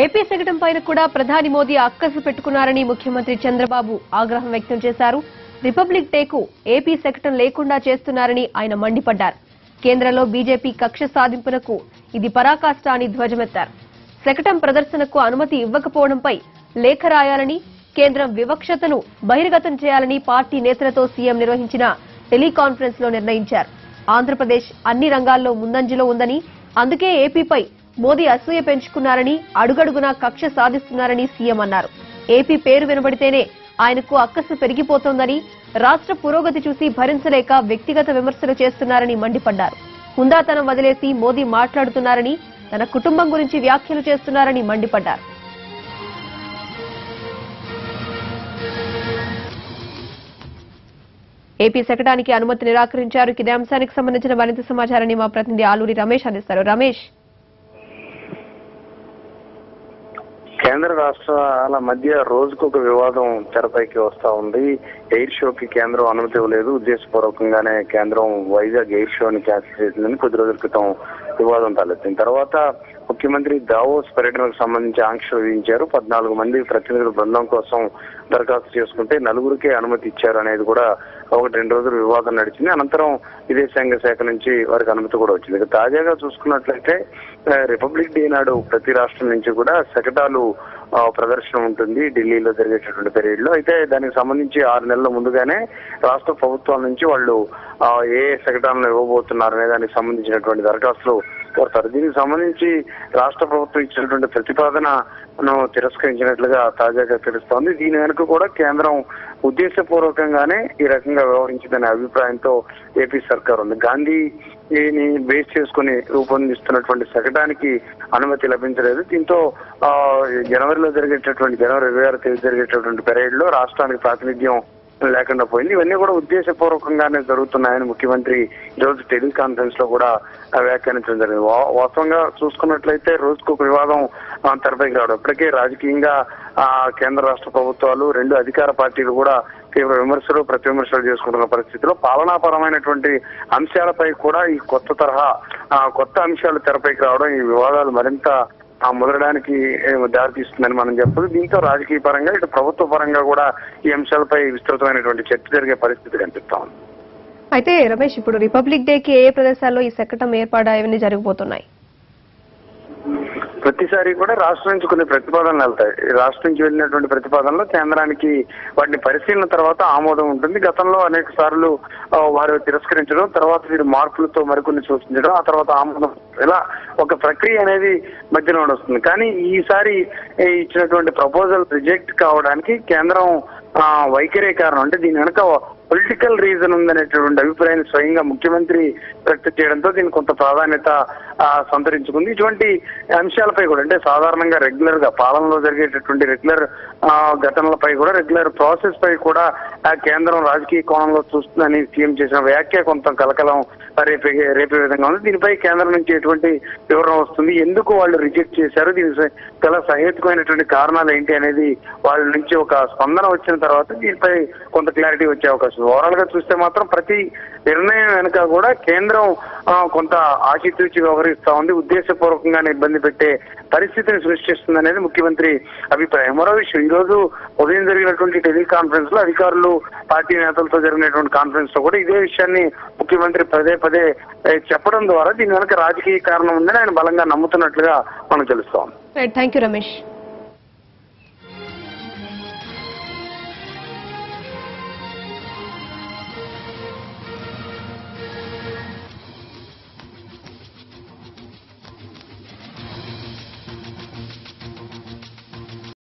AP శకటం పైన కూడా ప్రధాని మోదీ అక్కసు పెట్టుకున్నారని ముఖ్యమంత్రి చంద్రబాబు ఆగ్రహం వ్యక్తం చేశారు. రిపబ్లిక్ డేకు ఏపీ శకటం లేకుండా చేస్తున్నారని ఆయన మండిపడ్డారు. కేంద్రంలో బీజేపీ కక్ష సాధింపునకు ఇది పరాకాష్ట అని ధ్వజమెత్తారు. శకటం ప్రదర్శనకు అనుమతి ఇవ్వకపోవడంపై లేఖ రాయాలని కేంద్రం వివక్షతను బహిర్గతం చేయాలని పార్టీ నేతలతో సీఎం నిర్వహించిన టెలికాన్ఫరెన్స్లో నిర్ణయించారు. ఆంధ్రప్రదేశ్ అన్ని రంగాల్లో ముందంజలో ఉందని అందుకే ఏపీపై మోదీ అసూయ పెంచుకున్నారని అడుగడుగునా కక్ష సాధిస్తున్నారని సీఎం అన్నారు. ఏపీ పేరు వినబడితేనే ఆయనకు అక్కసు పెరిగిపోతోందని రాష్ట్ర పురోగతి చూసి భరించలేక వ్యక్తిగత విమర్శలు చేస్తున్నారని మండిపడ్డారు. హుందాతనం వదిలేసి మోదీ మాట్లాడుతున్నారని తన కుటుంబం గురించి వ్యాఖ్యలు చేస్తున్నారని మండిపడ్డారు. ఏపీ శకటానికి అనుమతి నిరాకరించారు. ఇదే అంశానికి సంబంధించిన మరింత సమాచారాన్ని మా ప్రతినిధి ఆలూరి రమేష్ అందిస్తారు. రమేష్ కేంద్ర రాష్ట్రాల మధ్య రోజుకు ఒక వివాదం తెరపైకి వస్తా ఉంది. ఎయిర్ షోకి కేంద్రం అనుమతి ఇవ్వలేదు. ఉద్దేశపూర్వకంగానే కేంద్రం వైజాగ్ ఎయిర్ షోని క్యాన్సిల్ చేసిందని కొద్ది రోజుల క్రితం వివాదం తలెత్తింది. తర్వాత ముఖ్యమంత్రి దావోస్ పర్యటనకు సంబంధించి ఆంక్షలు విధించారు. పద్నాలుగు మంది ప్రతినిధుల బృందం కోసం దరఖాస్తు చేసుకుంటే నలుగురికే అనుమతి ఇచ్చారు అనేది కూడా ఒకటి రెండు రోజులు వివాదం నడిచింది. అనంతరం విదేశాంగ శాఖ నుంచి వారికి అనుమతి కూడా వచ్చింది. తాజాగా చూసుకున్నట్లయితే రిపబ్లిక్ డే నాడు ప్రతి రాష్ట్రం నుంచి కూడా శకటాలు ప్రదర్శన ఉంటుంది ఢిల్లీలో జరిగేటటువంటి పీరియడ్లో అయితే దానికి సంబంధించి ఆరు నెలల ముందుగానే రాష్ట్ర ప్రభుత్వాల నుంచి వాళ్ళు ఏ శకటాలను ఇవ్వబోతున్నారు అనే దానికి సంబంధించినటువంటి దరఖాస్తులు కోరతారు. దీనికి సంబంధించి రాష్ట్ర ప్రభుత్వం ఇచ్చినటువంటి ప్రతిపాదనను తిరస్కరించినట్లుగా తాజాగా తెలుస్తోంది. దీని వెనుక కూడా కేంద్రం ఉద్దేశపూర్వకంగానే ఈ రకంగా వ్యవహరించిందనే అభిప్రాయంతో ఏపీ సర్కార్ ఉంది. గాంధీ ని బేస్ చేసుకుని రూపొందిస్తున్నటువంటి శకటానికి అనుమతి లభించలేదు. దీంతో జనవరిలో జరిగేటటువంటి జనవరి ఇరవై ఆరు తేదీ జరిగేటటువంటి పెరేడ్లో రాష్ట్రానికి ప్రాతినిధ్యం లేకుండా పోయింది. ఇవన్నీ కూడా ఉద్దేశపూర్వకంగానే జరుగుతున్నాయని ముఖ్యమంత్రి ఈరోజు రోజు టెలికాన్ఫరెన్స్లో కూడా వ్యాఖ్యానించడం జరిగింది. వా- వాస్తవంగా చూసుకున్నట్లయితే రోజుకు ఒక వివాదం తెరపైకి రావడం. ఇప్పటికే రాజకీయంగా ఆ, కేంద్ర రాష్ట్ర ప్రభుత్వాలు రెండు అధికార పార్టీలు కూడా తీవ్ర విమర్శలు ప్రతి విమర్శలు చేసుకుంటున్న పరిస్థితిలో పాలనాపరమైనటువంటి అంశాలపై కూడా ఈ కొత్త తరహా కొత్త అంశాలు తెరపైకి రావడం ఈ వివాదాలు మరింత ఆ ముదరడానికి దారితీస్తుందని మనం చెప్పదు దీంతో రాజకీయ పరంగా ఇటు ప్రభుత్వ పరంగా కూడా ఈ అంశాలపై విస్తృతమైనటువంటి చర్చ జరిగే పరిస్థితి కనిపిస్తా ఉంది. అయితే రమేష్ ఇప్పుడు రిపబ్లిక్ డేకి ఏ ఏ ప్రదేశాల్లో ఈ శకటం ఏర్పాటు అవన్నీ ప్రతిసారి కూడా రాష్ట్రం నుంచి కొన్ని ప్రతిపాదనలు వెళ్తాయి. రాష్ట్రం నుంచి వెళ్ళినటువంటి ప్రతిపాదనలు కేంద్రానికి వాటిని పరిశీలన తర్వాత ఆమోదం ఉంటుంది. గతంలో అనేక సార్లు వారు తిరస్కరించడం తర్వాత వీరు మార్పులతో మరికొన్ని సూచించడం ఆ తర్వాత ఆమోదం ఇలా ఒక ప్రక్రియ అనేది మధ్యలో వస్తుంది కానీ ఈసారి ఇచ్చినటువంటి ప్రపోజల్ రిజెక్ట్ కావడానికి కేంద్రం ఆ, వైఖరే కారణం. అంటే దీని వెనక పొలిటికల్ రీజన్ ఉందనేటువంటి అభిప్రాయాన్ని స్వయంగా ముఖ్యమంత్రి వ్యక్తం చేయడంతో దీనికి కొంత ప్రాధాన్యత సంతరించుకుంది. ఇటువంటి అంశాలపై కూడా అంటే సాధారణంగా రెగ్యులర్గా పాలనలో జరిగేటటువంటి రెగ్యులర్ ఘటనలపై కూడా రెగ్యులర్ ప్రాసెస్ పై కూడా ఆ, కేంద్రం రాజకీయ కోణంలో చూస్తుందని సీఎం చేసిన వ్యాఖ్య కొంత కలకలం రేపే రేపే విధంగా ఉంది. దీనిపై కేంద్రం నుంచి ఎటువంటి వివరణ వస్తుంది? ఎందుకు వాళ్ళు రిజెక్ట్ చేశారు? దీనికి గల సహేతుకమైనటువంటి కారణాలు ఏంటి అనేది వాళ్ళ నుంచి ఒక స్పందన వచ్చిన తర్వాత దీనిపై కొంత క్లారిటీ వచ్చే అవకాశం ఓవరాల్గా చూస్తే మాత్రం ప్రతి నిర్ణయం వెనుక కూడా కేంద్రం కొంత ఆచితూచి వ్యవహరిస్తా ఉంది. ఉద్దేశపూర్వకంగానే ఇబ్బంది పెట్టే పరిస్థితిని సృష్టిస్తుంది అనేది ముఖ్యమంత్రి అభిప్రాయం. మరో విషయం ఈ రోజు ఉదయం జరిగినటువంటి టెలికాన్ఫరెన్స్లో అధికారులు పార్టీ నేతలతో జరిగినటువంటి కాన్ఫరెన్స్లో కూడా ఇదే విషయాన్ని ముఖ్యమంత్రి పదే పదే చెప్పడం ద్వారా దీని వెనక రాజకీయ కారణం ఉందని ఆయన బలంగా నమ్ముతున్నట్లుగా మనకు తెలుస్తోంది. Thank you Ramesh